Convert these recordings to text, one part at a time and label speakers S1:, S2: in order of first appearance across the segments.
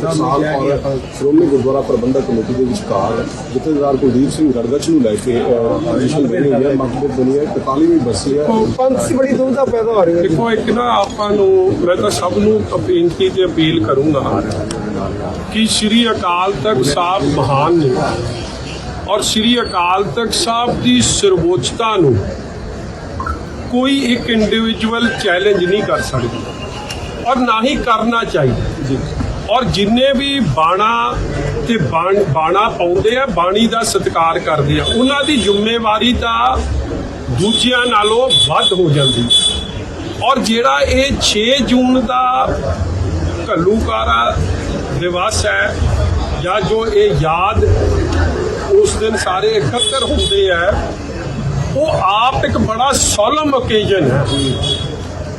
S1: ਸਾਹਿਬ ਔਰ ਸ਼੍ਰੋਮਣੀ ਗੁਰਦੁਆਰਾ ਪ੍ਰਬੰਧਕ ਕਮੇਟੀ ਦੇ ਵਿਚਕਾਰ ਜਥੇਦਾਰ ਕੁਲਦੀਪ ਸਿੰਘ ਗੜਗਚ ਨੂੰ ਲੈ ਕੇ ਪੋਜੀਸ਼ਨ ਬਣੀ ਹੋਈ ਹੈ ਮਕਬੂਲ ਦੁਨੀਆ 41ਵੀਂ ਬਸੀ ਹੈ।
S2: ਪੰਥ ਬੜੀ ਦੁਵਿਧਾ ਪੈਦਾ ਹੋ ਰਹੀ ਹੈ
S3: ਦੇਖੋ ਇੱਕ ਨਾ ਆਪਾਂ ਨੂੰ ਮੈਂ ਤਾਂ ਸਭ ਨੂੰ ਬੇਨਤੀ ਤੇ ਅਪੀਲ ਕਰੂੰਗਾ ਕਿ ਸ੍ਰੀ ਅਕਾਲ ਤਖਤ ਸਾਹਿਬ ਮਹਾਨ ਨੇ ਔਰ ਸ੍ਰੀ ਅਕਾਲ ਤਖਤ ਸਾਹਿਬ ਦੀ ਸਰਵੋਚਤਾ ਨੂੰ ਕੋਈ ਇੱਕ ਇੰਡੀਵਿਜੂਅਲ ਚੈਲੰਜ ਨਹੀਂ ਕਰ ਸਕਦਾ ਔਰ ਨਾ ਹੀ ਕਰਨਾ ਚਾਹੀਦਾ। ਔਰ ਜਿੰਨੇ ਵੀ ਬਾਣਾ ਤੇ ਬਾਣਾ ਪਾਉਂਦੇ ਆ, ਬਾਣੀ ਦਾ ਸਤਿਕਾਰ ਕਰਦੇ ਆ, ਉਹਨਾਂ ਦੀ ਜ਼ਿੰਮੇਵਾਰੀ ਤਾਂ ਦੂਜਿਆਂ ਨਾਲੋਂ ਵੱਧ ਹੋ ਜਾਂਦੀ ਔਰ ਜਿਹੜਾ ਇਹ 6 ਜੂਨ ਦਾ ਘੱਲੂਕਾਰਾ ਦਿਵਸ ਹੈ, ਜਾਂ ਜੋ ਇਹ ਯਾਦ ਉਸ ਦਿਨ ਸਾਰੇ ਇਕੱਤਰ ਹੁੰਦੇ ਆ, ਉਹ ਆਪ ਇੱਕ ਬੜਾ ਸੋਲਮ ਓਕੇਜਨ ਹੈ।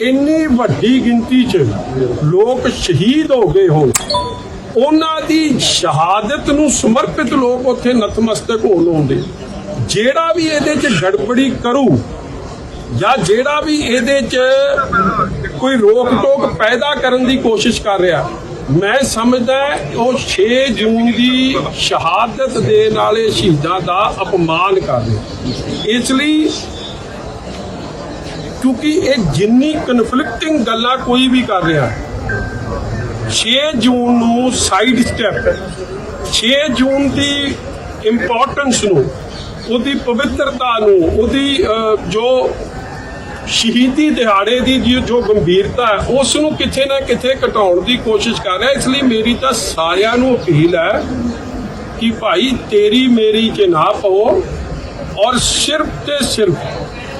S3: ਇੰਨੀ ਵੱਡੀ ਗਿਣਤੀ 'ਚ ਲੋਕ ਸ਼ਹੀਦ ਹੋ ਗਏ ਹੋਣ। ਉਹਨਾਂ ਦੀ ਸ਼ਹਾਦਤ ਨੂੰ ਸਮਰਪਿਤ ਲੋਕ ਉੱਥੇ ਨਤਮਸਤਕ ਹੋਣ ਆਉਂਦੇ। ਜਿਹੜਾ ਵੀ ਇਹਦੇ 'ਚ ਗੜਬੜੀ ਕਰੂ ਜਾਂ ਜਿਹੜਾ ਵੀ ਇਹਦੇ 'ਚ ਕੋਈ ਰੋਕ ਟੋਕ ਪੈਦਾ ਕਰਨ ਦੀ ਕੋਸ਼ਿਸ਼ ਕਰ ਰਿਹਾ, ਮੈਂ ਸਮਝਦਾ ਉਹ 6 ਜੂਨ ਦੀ ਸ਼ਹਾਦਤ ਦੇ ਨਾਲੇ ਸ਼ਹੀਦਾਂ ਦਾ ਅਪਮਾਨ ਕਰ ਰਿਹਾ। ਇਸ ਲਈ ਕਿਉਂਕਿ ਇਹ ਜਿੰਨੀ ਕਨਫਲਿਕਟਿੰਗ ਗੱਲਾਂ ਕੋਈ ਵੀ ਕਰ ਰਿਹਾ ਹੈ 6 ਜੂਨ ਨੂੰ ਸਾਈਡ ਸਟੈਪ 6 ਜੂਨ ਦੀ ਇੰਪੋਰਟੈਂਸ ਨੂੰ, ਉਹਦੀ ਪਵਿੱਤਰਤਾ ਨੂੰ, ਉਹਦੀ ਜੋ ਸ਼ਹੀਦੀ ਦਿਹਾੜੇ ਦੀ ਜੋ ਗੰਭੀਰਤਾ ਹੈ, ਉਸ ਨੂੰ ਕਿਤੇ ਨਾ ਕਿਤੇ ਘਟਾਉਣ ਦੀ ਕੋਸ਼ਿਸ਼ ਕਰ ਰਿਹਾ। ਇਸ ਲਈ ਮੇਰੀ ਤਾਂ ਸਾਰਿਆਂ ਨੂੰ ਅਪੀਲ ਹੈ ਕਿ ਭਾਈ ਤੇਰੀ ਮੇਰੀ ਚ ਨਾ ਪਾਓ ਔਰ ਸਿਰਫ ਤੇ ਸਿਰਫ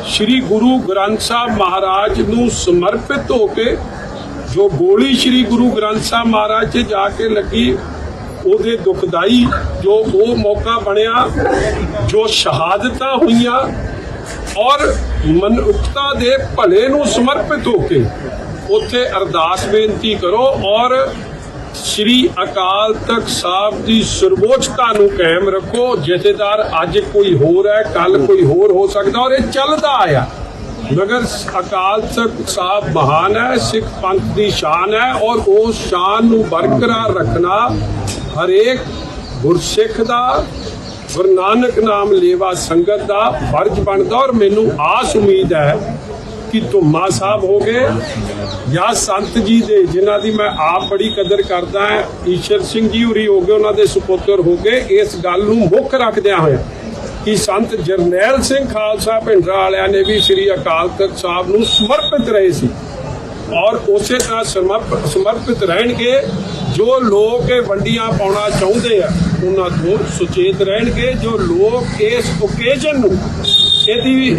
S3: ਸ੍ਰੀ ਗੁਰੂ ਗ੍ਰੰਥ ਸਾਹਿਬ ਮਹਾਰਾਜ ਨੂੰ ਸਮਰਪਿਤ ਹੋ ਕੇ ਜੋ ਗੋਲੀ ਸ੍ਰੀ ਗੁਰੂ ਗ੍ਰੰਥ ਸਾਹਿਬ ਮਹਾਰਾਜ 'ਚ ਜਾ ਕੇ ਲੱਗੀ, ਉਹਦੇ ਦੁਖਦਾਈ ਜੋ ਉਹ ਮੌਕਾ ਬਣਿਆ, ਜੋ ਸ਼ਹਾਦਤਾਂ ਹੋਈਆਂ ਔਰ ਮਨੁੱਖਤਾ ਦੇ ਭਲੇ ਨੂੰ ਸਮਰਪਿਤ ਹੋ ਕੇ ਉੱਥੇ ਅਰਦਾਸ ਬੇਨਤੀ ਕਰੋ ਔਰ ਸ੍ਰੀ ਅਕਾਲ ਤਖਤ ਸਾਹਿਬ ਦੀ ਸਰਵੋਚਤਾ ਨੂੰ ਕਾਇਮ ਰੱਖੋ। ਜਥੇਦਾਰ, ਅੱਜ ਕੋਈ ਹੋਰ ਹੈ ਕੱਲ ਕੋਈ ਹੋਰ ਹੋ ਸਕਦਾ ਔਰ ਇਹ ਚੱਲਦਾ ਆਇਆ। ਮਗਰ ਅਕਾਲ ਤਖਤ ਸਾਹਿਬ ਮਹਾਨ ਹੈ, ਸਿੱਖ ਪੰਥ ਦੀ ਸ਼ਾਨ ਹੈ ਔਰ ਉਸ ਸ਼ਾਨ ਨੂੰ ਬਰਕਰਾਰ ਰੱਖਣਾ ਹਰੇਕ ਗੁਰਸਿੱਖ ਦਾ, ਗੁਰੂ ਨਾਨਕ ਨਾਮ ਲੇਵਾ ਸੰਗਤ ਦਾ ਫਰਜ਼ ਬਣਦਾ ਔਰ ਮੈਨੂੰ ਆਸ ਉਮੀਦ ਹੈ ਕਿ ਧੁੰਮਾ ਸਾਹਿਬ ਹੋ ਗਏ ਜਾਂ ਸੰਤ ਜੀ ਦੇ, ਜਿਨ੍ਹਾਂ ਦੀ ਮੈਂ ਆਪ ਬੜੀ ਕਦਰ ਕਰਦਾ ਹਾਂ, ਈਸ਼ਰ ਸਿੰਘ ਜੀ ਉਰੀ ਹੋ ਗਏ, ਉਹਨਾਂ ਦੇ ਸੁਪੁੱਤਰ ਹੋ ਗਏ। ਇਸ ਗੱਲ ਨੂੰ ਮੁੱਖ ਰੱਖਦਿਆਂ ਹੋਇਆ ਕਿ ਸੰਤ ਜਰਨੈਲ ਸਿੰਘ ਖਾਲਸਾ ਭਿੰਡਰਾ ਵਾਲਿਆਂ ਨੇ ਵੀ ਸ੍ਰੀ ਅਕਾਲ ਤਖਤ ਸਾਹਿਬ ਨੂੰ ਸਮਰਪਿਤ ਰਹੇ ਸੀ ਔਰ ਉਸੇ ਤਰ੍ਹਾਂ ਸਮਰਪ- ਸਮਰਪਿਤ ਰਹਿਣਗੇ। ਜੋ ਲੋਕ ਇਹ ਵੰਡੀਆਂ ਪਾਉਣਾ ਚਾਹੁੰਦੇ ਆ, ਉਹਨਾਂ ਤੋਂ ਸੁਚੇਤ ਰਹਿਣਗੇ। ਜੋ ਲੋਕ ਇਸ ਓਕੇਜਨ ਨੂੰ ਇਹਦੀ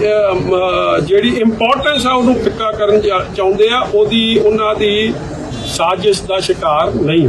S3: ਜਿਹੜੀ ਇੰਪੋਰਟੈਂਸ ਆ ਉਹਨੂੰ ਫਿੱਕਾ ਕਰਨ ਜਾ- ਚਾਹੁੰਦੇ ਆ, ਉਹਦੀ, ਉਹਨਾਂ ਦੀ ਸਾਜ਼ਿਸ਼ ਦਾ ਸ਼ਿਕਾਰ ਨਹੀਂ